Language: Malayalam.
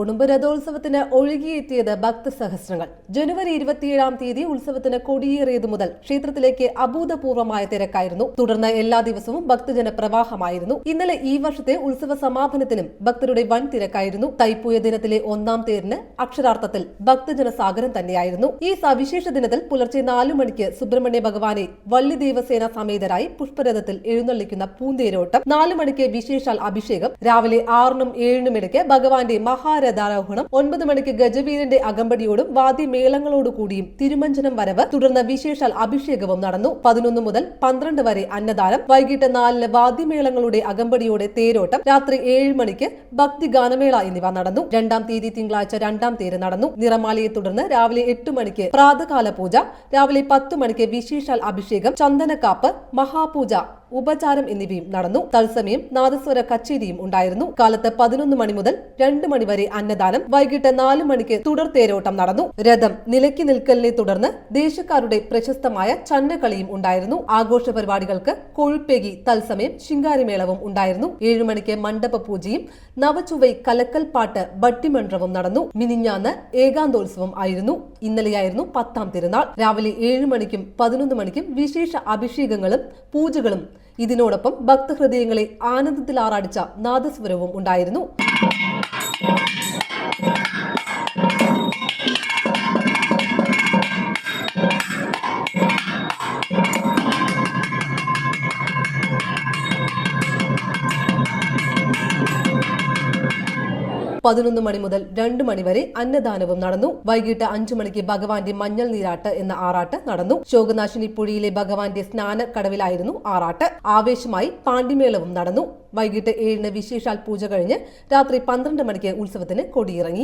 കുടുംബരഥോത്സവത്തിന് ഒഴുകിയെത്തിയത് ഭക്തസഹസ്രങ്ങൾ ജനുവരി ഇരുപത്തിയേഴാം തീയതി ഉത്സവത്തിന് കൊടിയേറിയതു മുതൽ ക്ഷേത്രത്തിലേക്ക് അഭൂതപൂർവമായ തിരക്കായിരുന്നു. തുടർന്ന് എല്ലാ ദിവസവും ഭക്തജന പ്രവാഹമായിരുന്നു. ഇന്നലെ ഈ വർഷത്തെ ഉത്സവ സമാപനത്തിനും ഭക്തരുടെ വൻ തിരക്കായിരുന്നു. തൈപ്പൂയ ദിനത്തിലെ ഒന്നാം തേരിന് അക്ഷരാർത്ഥത്തിൽ ഭക്തജന സാഗരം തന്നെയായിരുന്നു. ഈ സവിശേഷ ദിനത്തിൽ പുലർച്ചെ നാലു മണിക്ക് സുബ്രഹ്മണ്യ ഭഗവാനെ വള്ളി ദേവസേന സമേതരായി പുഷ്പരഥത്തിൽ എഴുന്നള്ളിക്കുന്ന പൂന്തേരോട്ടം നാലു മണിക്ക് വിശേഷാൽ അഭിഷേകം രാവിലെ ആറിനും ഏഴിനും ഇടയ്ക്ക് ഭഗവാന്റെ മഹാരഥാരോഹണം ഒൻപത് മണിക്ക് ഗജവീരന്റെ അകമ്പടിയോടും വാദ്യമേളങ്ങളോടു കൂടിയും തിരുമഞ്ജനം വരവ് തുടർന്ന് വിശേഷാൽ അഭിഷേകവും നടന്നു. പതിനൊന്ന് മുതൽ പന്ത്രണ്ട് വരെ അന്നദാനം വൈകിട്ട് നാലിന് വാദ്യമേളങ്ങളുടെ അകമ്പടിയോടെ തേരോട്ടം രാത്രി ഏഴ് മണിക്ക് ഭക്തി ഗാനമേള എന്നിവ നടന്നു. രണ്ടാം തീയതി തിങ്കളാഴ്ച രണ്ടാം തേര് നടന്നു. നിറമാലയെ തുടർന്ന് രാവിലെ എട്ട് മണിക്ക് പ്രാതകാല പൂജ രാവിലെ പത്ത് മണിക്ക് വിശേഷാൽ അഭിഷേകം ചന്ദനക്കാപ്പ് മഹാപൂജ ഉപചാരം എന്നിവയും നടന്നു. തത്സമയം നാദസ്വര കച്ചേരിയും ഉണ്ടായിരുന്നു. കാലത്ത് പതിനൊന്ന് മണി മുതൽ രണ്ട് മണി വരെ അന്നദാനം വൈകിട്ട് നാല് മണിക്ക് തുടർ തേരോട്ടം നടന്നു. രഥം നിലയ്ക്ക് നിൽക്കലിനെ തുടർന്ന് ദേശക്കാരുടെ പ്രശസ്തമായ ചന്നക്കളിയും ഉണ്ടായിരുന്നു. ആഘോഷ പരിപാടികൾക്ക് കൊഴുപ്പേകി തത്സമയം ശിങ്കാരിമേളവും ഉണ്ടായിരുന്നു. ഏഴു മണിക്ക് മണ്ഡപ പൂജയും നവചുവൈ കലക്കൽ പാട്ട് ബട്ടിമണ്ഡപവും നടന്നു. മിനിഞ്ഞാന്ന് ഏകാന്തോത്സവം ആയിരുന്നു. ഇന്നലെയായിരുന്നു പത്താം തിരുനാൾ. രാവിലെ ഏഴ് മണിക്കും പതിനൊന്ന് മണിക്കും വിശേഷ അഭിഷേകങ്ങളും പൂജകളും ഇതിനോടൊപ്പം ഭക്തഹൃദയങ്ങളെ ആനന്ദത്തിൽ ആറാടിച്ച നാദസ്വരവും ഉണ്ടായിരുന്നു. പതിനൊന്ന് മണി മുതൽ രണ്ട് മണിവരെ അന്നദാനവും നടന്നു. വൈകിട്ട് അഞ്ചു മണിക്ക് ഭഗവാന്റെ മഞ്ഞൾ നീരാട്ട് എന്ന ആറാട്ട് നടന്നു. ശോകനാശിനി പുഴയിലെ ഭഗവാന്റെ സ്നാന കടവിലായിരുന്നു ആറാട്ട്. ആവേശമായി പാണ്ഡിമേളവും നടന്നു. വൈകിട്ട് ഏഴിന് വിശേഷാൽ പൂജ കഴിഞ്ഞ് രാത്രി പന്ത്രണ്ട് മണിക്ക് ഉത്സവത്തിന് കൊടിയിറങ്ങി.